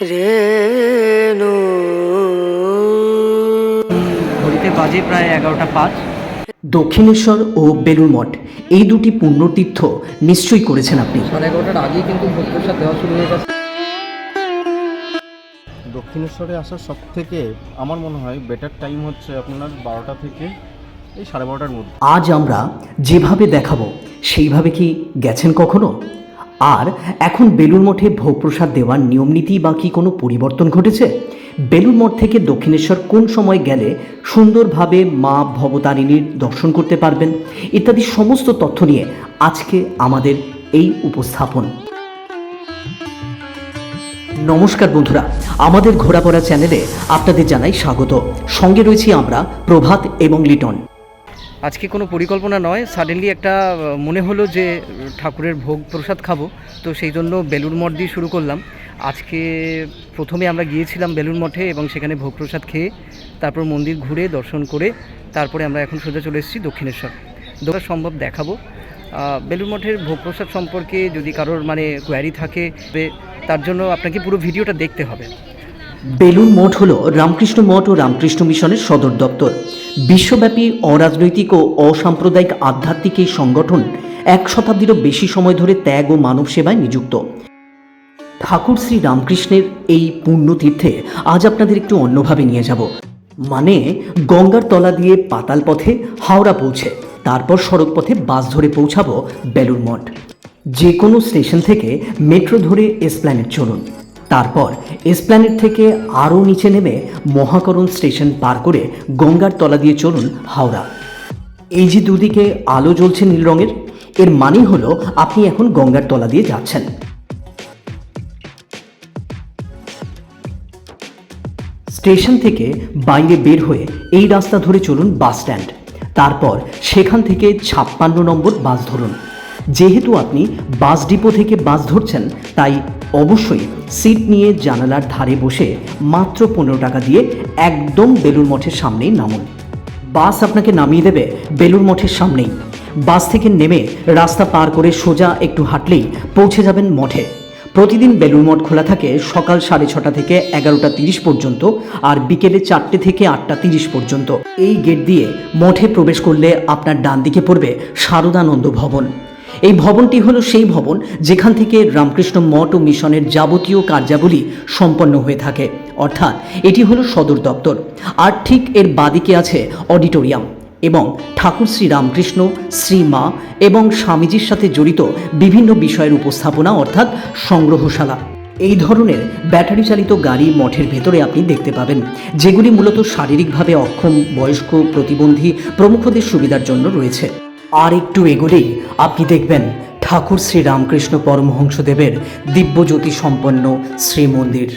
রেণু। ঘড়িতে বাজে প্রায় এগারোটা পাঁচ। দক্ষিণেশ্বর ও বেলুর মঠ এই দুটি পুণ্যতীর্থ নিশ্চয়ই করেছেন আপনি। সাড়ে এগারোটার আগেই কিন্তু দেওয়া শুরু হয়ে গেছে। দক্ষিণেশ্বরে আসার সব থেকে আমার মনে হয় বেটার টাইম হচ্ছে আপনার বারোটা থেকে এই সাড়ে বারোটার মধ্যে। আজ আমরা যেভাবে দেখাবো সেইভাবে কি গেছেন কখনো? আর এখন বেলুর মঠে ভোগ প্রসাদ দেওয়ার নিয়মনীতি বা কি কোনো পরিবর্তন ঘটেছে? বেলুর মঠ থেকে দক্ষিণেশ্বর কোন সময় গেলে সুন্দরভাবে মা ভবতারিণীর দর্শন করতে পারবেন? ইত্যাদি সমস্ত তথ্য নিয়ে আজকে আমাদের এই উপস্থাপন। নমস্কার বন্ধুরা, আমাদের ঘোরাপড়া চ্যানেলে আপনাদের জানাই স্বাগত। সঙ্গে রয়েছি আমরা প্রভাত এবং লিটন। আজকে কোনো পরিকল্পনা নয়। সাডেনলি একটা মনে হলো যে ঠাকুরের ভোগ প্রসাদ খাব। তো সেই জন্য বেলুর মঠ দিয়ে শুরু করলাম। আজকে প্রথমে আমরা গিয়েছিলাম বেলুর মঠে এবং সেখানে ভোগ প্রসাদ খেয়ে তারপর মন্দির ঘুরে দর্শন করে তারপরে আমরা এখন সোজা চলে এসেছি দক্ষিণেশ্বর। দোকান সম্ভব দেখাবো। বেলুর মঠের ভোগ প্রসাদ সম্পর্কে যদি কারোর মানে কোয়ারি থাকে, তার জন্য আপনাকে পুরো ভিডিওটা দেখতে হবে। বেলুন মঠ হল রামকৃষ্ণ মঠ ও রামকৃষ্ণ মিশনের সদর দপ্তর। বিশ্বব্যাপী অরাজনৈতিক ও অসাম্প্রদায়িক আধ্যাত্মিক এই সংগঠন এক শতাব্দীরও বেশি সময় ধরে ত্যাগ ও মানব সেবায় নিযুক্ত। ঠাকুর শ্রী রামকৃষ্ণের এই পুণ্যতীর্থে আজ আপনাদের একটু অন্যভাবে নিয়ে যাব। মানে গঙ্গার তলা দিয়ে পাতাল পথে হাওড়া পৌঁছে, তারপর সড়ক পথে বাস ধরে পৌঁছাবো বেলুর মঠ। যে কোনো স্টেশন থেকে মেট্রো ধরে এসপ্ল্যানেট চলুন। তারপর এসপ্ল্যানেট থেকে আরও নিচে নেমে মহাকরণ স্টেশন পার করে গঙ্গার তলা দিয়ে চলুন হাওড়া। এই যে দুদিকে আলো জ্বলছে নীল রঙের, এর মানেই হলো আপনি এখন গঙ্গার তলা দিয়ে যাচ্ছেন। স্টেশন থেকে বাইরে বের হয়ে এই রাস্তা ধরে চলুন বাস স্ট্যান্ড। তারপর সেখান থেকে ছাপ্পান্ন নম্বর বাস ধরুন। যেহেতু আপনি বাস ডিপো থেকে বাস ধরছেন, তাই অবশ্যই সিট নিয়ে জানালার ধারে বসে মাত্র পনেরো টাকা দিয়ে একদম বেলুর মঠের সামনেই নামুন। বাস আপনাকে নামিয়ে দেবে বেলুর মঠের সামনেই। বাস থেকে নেমে রাস্তা পার করে সোজা একটু হাঁটলেই পৌঁছে যাবেন মঠে। প্রতিদিন বেলুর মঠ খোলা থাকে সকাল সাড়ে ছটা থেকে এগারোটা তিরিশ পর্যন্ত আর বিকেলে চারটে থেকে আটটা তিরিশ পর্যন্ত। এই গেট দিয়ে মঠে প্রবেশ করলে আপনার ডান দিকে পড়বে শারদানন্দ ভবন। এই ভবনটি হলো সেই ভবন যেখান থেকে রামকৃষ্ণ মঠ ও মিশনের যাবতীয় কার্যাবলী সম্পন্ন হয়ে থাকে। অর্থাৎ এটি হলো সদর দপ্তর। আর ঠিক এর বাদিকে আছে অডিটোরিয়াম এবং ঠাকুর শ্রী রামকৃষ্ণ, শ্রী মা এবং স্বামীজির সাথে জড়িত বিভিন্ন বিষয়ের উপস্থাপনা অর্থাৎ সংগ্রহশালা। এই ধরনের ব্যাটারি চালিত গাড়ি মঠের ভেতরে আপনি দেখতে পাবেন, যেগুলি মূলত শারীরিকভাবে অক্ষম, বয়স্ক, প্রতিবন্ধী, প্রমুখদের সুবিধার জন্য রয়েছে। আর একটু এগোলেই আপনি দেখবেন ঠাকুর শ্রী রামকৃষ্ণ পরমহংসদেবের দিব্যজ্যোতি সম্পন্ন শ্রীমন্দির।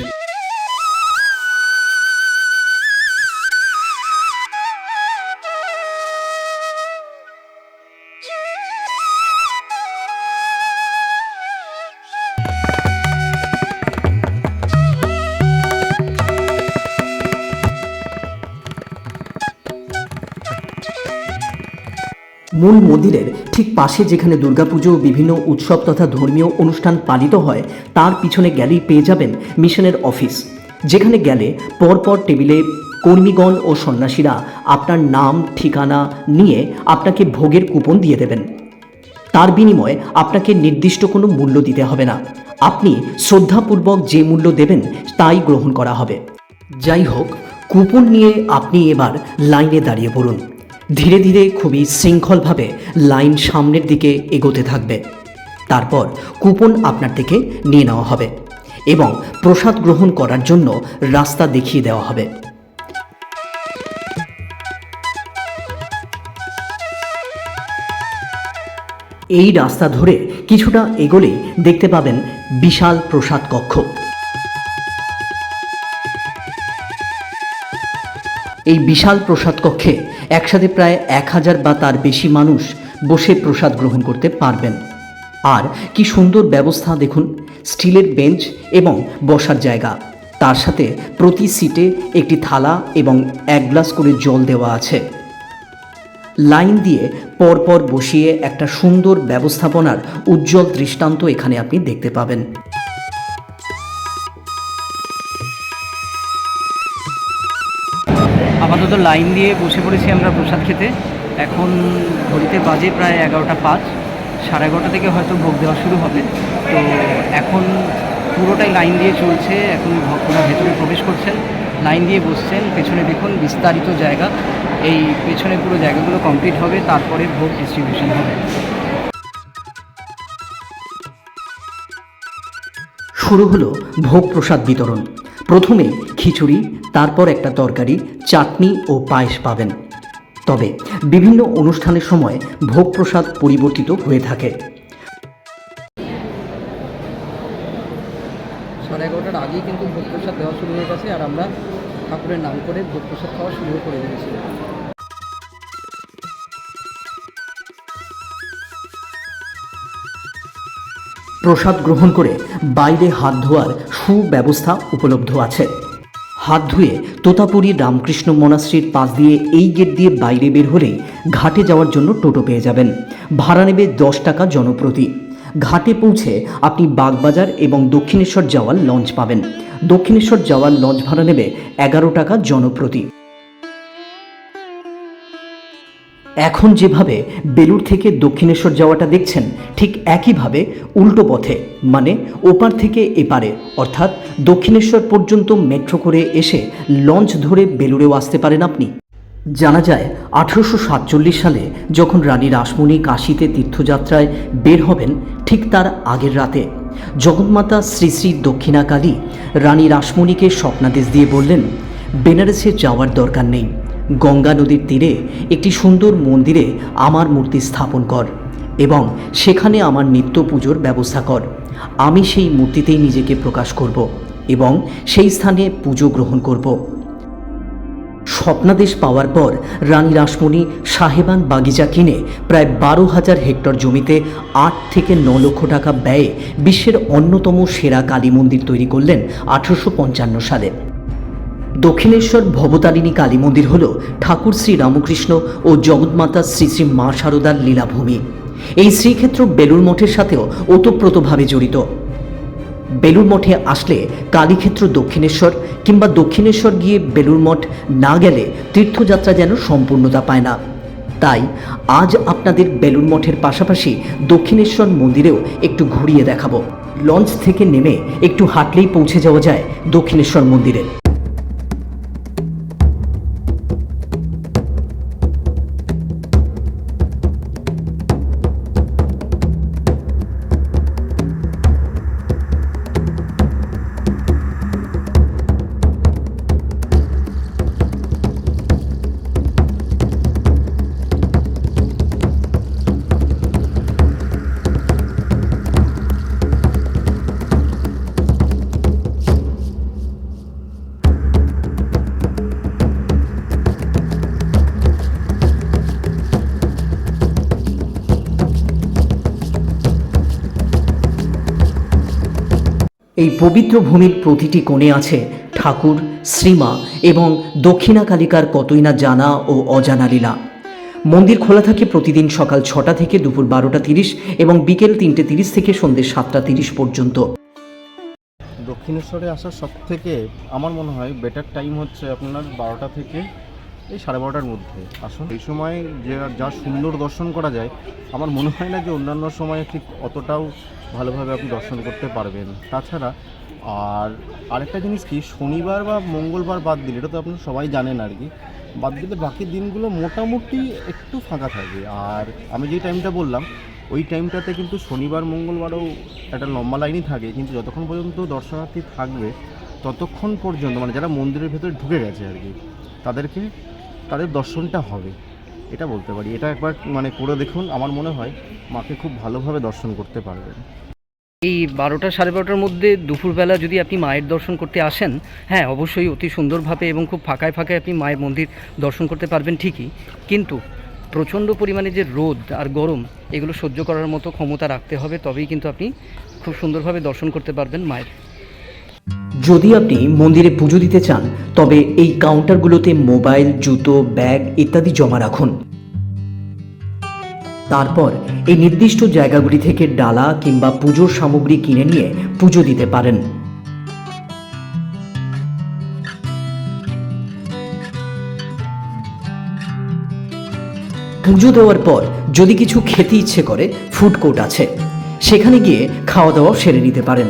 মূল মন্দিরের ঠিক পাশে যেখানে দুর্গাপুজো বিভিন্ন উৎসব তথা ধর্মীয় অনুষ্ঠান পালিত হয়, তার পিছনে গেলেই পেয়ে যাবেন মিশনের অফিস। যেখানে গেলে পরপর টেবিলে কর্মীগণ ও সন্ন্যাসীরা আপনার নাম, ঠিকানা নিয়ে আপনাকে ভোগের কুপন দিয়ে দেবেন। তার বিনিময়ে আপনাকে নির্দিষ্ট কোনো মূল্য দিতে হবে না। আপনি শ্রদ্ধাপূর্বক যে মূল্য দেবেন, তাই গ্রহণ করা হবে। যাই হোক, কুপন নিয়ে আপনি এবার লাইনে দাঁড়িয়ে পড়ুন। ধীরে ধীরে খুবই শৃঙ্খলভাবে লাইন সামনের দিকে এগোতে থাকবে। তারপর কুপন আপনার থেকে নিয়ে নেওয়া হবে এবং প্রসাদ গ্রহণ করার জন্য রাস্তা দেখিয়ে দেওয়া হবে। এই রাস্তা ধরে কিছুটা এগোলেই দেখতে পাবেন বিশাল প্রসাদ কক্ষ। এই বিশাল প্রসাদ কক্ষে একসাথে প্রায় এক হাজার বা তার বেশি মানুষ বসে প্রসাদ গ্রহণ করতে পারবেন। আর কি সুন্দর ব্যবস্থা দেখুন, স্টিলের বেঞ্চ এবং বসার জায়গা। তার সাথে প্রতি সিটে একটি থালা এবং এক গ্লাস করে জল দেওয়া আছে। লাইন দিয়ে পরপর বসিয়ে একটা সুন্দর ব্যবস্থাপনার উজ্জ্বল দৃষ্টান্ত এখানে আপনি দেখতে পাবেন। রীতিমতো লাইন দিয়ে বসে পড়েছি আমরা প্রসাদ খেতে। এখন ঘড়িতে বাজে প্রায় এগারোটা পাঁচ, সাড়ে এগারোটা থেকে হয়তো ভোগ দেওয়া শুরু হবে। তো এখন পুরোটাই লাইন দিয়ে চলছে, এখন ভক্তরা ভেতরে প্রবেশ করছেন, লাইন দিয়ে বসছেন। পেছনে দেখুন বিস্তারিত জায়গা। এই পেছনে পুরো জায়গাগুলো কমপ্লিট হবে, তারপরে ভোগ ডিস্ট্রিবিউশন হবে। শুরু হলো ভোগ প্রসাদ বিতরণ। প্রথমে খিচুড়ি, তারপর একটা তরকারি চাটনি ও পায়েস পাবেন। তবে বিভিন্ন অনুষ্ঠানের সময় ভোগ প্রসাদ পরিবর্তিত হয়ে থাকে। সাড়ে এগারোটার আগেই কিন্তু ভোগ প্রসাদ দেওয়া শুরু হয়ে গেছে আর আমরা ঠাকুরের নাম করে ভোগ প্রসাদ খাওয়া শুরু করে দিয়েছি। প্রসাদ গ্রহণ করে বাইরে হাত ধোয়ার সুব্যবস্থা উপলব্ধ আছে। হাত ধুয়ে তোতাপুরি রামকৃষ্ণ মনাশ্রীর পাশ দিয়ে এই গেট দিয়ে বাইরে বের হলেই ঘাটে যাওয়ার জন্য টোটো পেয়ে যাবেন। ভাড়া নেবে দশ টাকা জনপ্রতি। ঘাটে পৌঁছে আপনি বাগবাজার এবং দক্ষিণেশ্বর যাওয়ার লঞ্চ পাবেন। দক্ষিণেশ্বর যাওয়ার লঞ্চ ভাড়া নেবে এগারো টাকা জনপ্রতি। এখন যেভাবে বেলুর থেকে দক্ষিণেশ্বর যাওয়াটা দেখছেন, ঠিক একইভাবে উল্টো পথে মানে ওপার থেকে এপারে, অর্থাৎ দক্ষিণেশ্বর পর্যন্ত মেট্রো করে এসে লঞ্চ ধরে বেলুড়েও আসতে পারেন আপনি। জানা যায়, আঠেরোশো সাতচল্লিশ সালে যখন রানী রাসমণি কাশীতে তীর্থযাত্রায় বের হবেন, ঠিক তার আগের রাতে, জগন্মাতা শ্রী শ্রী দক্ষিণাকালী রানী রাসমণিকে স্বপ্নাদেশ দিয়ে বললেন, বেনারসে যাওয়ার দরকার নেই। গঙ্গা নদীর তীরে একটি সুন্দর মন্দিরে আমার মূর্তি স্থাপন কর এবং সেখানে আমার নিত্য পুজোর ব্যবস্থা কর। আমি সেই মূর্তিতেই নিজেকে প্রকাশ করব এবং সেই স্থানে পুজো গ্রহণ করব। স্বপ্নাদেশ পাওয়ার পর রানী রাসমণি সাহেবান বাগিচা কিনে প্রায় বারো হাজার হেক্টর জমিতে আট থেকে ন লক্ষ টাকা ব্যয়ে বিশ্বের অন্যতম সেরা কালী মন্দির তৈরি করলেন আঠারোশো সালে। দক্ষিণেশ্বর ভবতারিণী কালী মন্দির হল ঠাকুর শ্রী রামকৃষ্ণ ও জগৎমাতা শ্রী শ্রী মা শারদার লীলাভূমি। এই শ্রীক্ষেত্র বেলুর মঠের সাথেও ওতপ্রোতভাবে জড়িত। বেলুর মঠে আসলে কালীক্ষেত্র দক্ষিণেশ্বর কিংবা দক্ষিণেশ্বর গিয়ে বেলুর মঠ না গেলে তীর্থযাত্রা যেন সম্পূর্ণতা পায় না। তাই আজ আপনাদের বেলুর মঠের পাশাপাশি দক্ষিণেশ্বর মন্দিরেও একটু ঘুরিয়ে দেখাবো। লঞ্চ থেকে নেমে একটু হাঁটলেই পৌঁছে যাওয়া যায় দক্ষিণেশ্বর মন্দিরে। পবিত্র ভূমির প্রতিটি কোণে আছে ঠাকুর, শ্রীমা এবং দক্ষিণা কালিকার কতই না জানা ও অজানা লীলা। মন্দির খোলা থাকে প্রতিদিন সকাল ছটা থেকে দুপুর বারোটা তিরিশ এবং বিকেল তিনটে তিরিশ থেকে সন্ধ্যে সাতটা তিরিশ পর্যন্ত। দক্ষিণেশ্বরে আসার সব থেকে আমার মনে হয় বেটার টাইম হচ্ছে আপনার বারোটা থেকে এই সাড়ে বারোটার মধ্যে, আসুন। এই সময় যে যা সুন্দর দর্শন করা যায়, আমার মনে হয় না যে অন্যান্য সময়ে ঠিক অতটাও ভালোভাবে আপনি দর্শন করতে পারবেন। তাছাড়া, আর আরেকটা জিনিস কি, শনিবার বা মঙ্গলবার বাদ দিলে, এটা তো আপনারা সবাই জানেন আর কি, বাদ দিলে বাকি দিনগুলো মোটামুটি একটু ফাঁকা থাকে। আর আমি যে টাইমটা বললাম, ওই টাইমটাতে কিন্তু শনিবার, মঙ্গলবারও একটা লম্বা লাইনই থাকে, কিন্তু যতক্ষণ পর্যন্ত দর্শনার্থী থাকবে, ততক্ষণ পর্যন্ত মানে যারা মন্দিরের ভেতরে ঢুকে গেছে আর কি, তাদেরকে তাদের দর্শনটা হবে, এটা বলতে পারি। এটা একবার মানে করে দেখুন, আমার মনে হয় মাকে খুব ভালোভাবে দর্শন করতে পারবেন। এই বারোটা সাড়ে বারোটার মধ্যে দুপুরবেলা যদি আপনি মায়ের দর্শন করতে আসেন হ্যাঁ অবশ্যই অতি সুন্দরভাবে এবং খুব ফাঁকায় ফাঁকায় আপনি মায়ের মন্দির দর্শন করতে পারবেন ঠিকই। কিন্তু প্রচণ্ড পরিমাণে যে রোদ আর গরম, এগুলো সহ্য করার মতো ক্ষমতা রাখতে হবে, তবেই কিন্তু আপনি খুব সুন্দরভাবে দর্শন করতে পারবেন মায়ের যদি আপনি মন্দিরে পুজো দিতে চান, তবে এই কাউন্টারগুলোতে মোবাইল জুতো ব্যাগ ইত্যাদি জমা রাখুন। তারপর এই নির্দিষ্ট জায়গাগুলি থেকে ডালা কিংবা পুজোর সামগ্রী কিনে নিয়ে পুজো দিতে পারেন। পুজো দেওয়ার পর যদি কিছু খেতে ইচ্ছে করে ফুড কোর্ট আছে। সেখানে গিয়ে খাওয়া দাওয়া সেরে নিতে পারেন।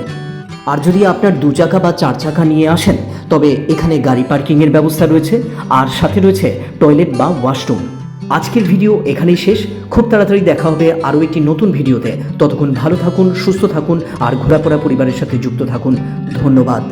আর যদি আপনার দু চাকা বা চার চাকা নিয়ে আসেন, তবে এখানে গাড়ি পার্কিংয়ের ব্যবস্থা রয়েছে, আর সাথে রয়েছে টয়লেট বা ওয়াশরুম। আজকের ভিডিও এখানেই শেষ। খুব তাড়াতাড়ি দেখা হবে আরও একটি নতুন ভিডিওতে। ততক্ষণ ভালো থাকুন, সুস্থ থাকুন, আর ঘোরাফোরা পরিবারের সাথে যুক্ত থাকুন। ধন্যবাদ।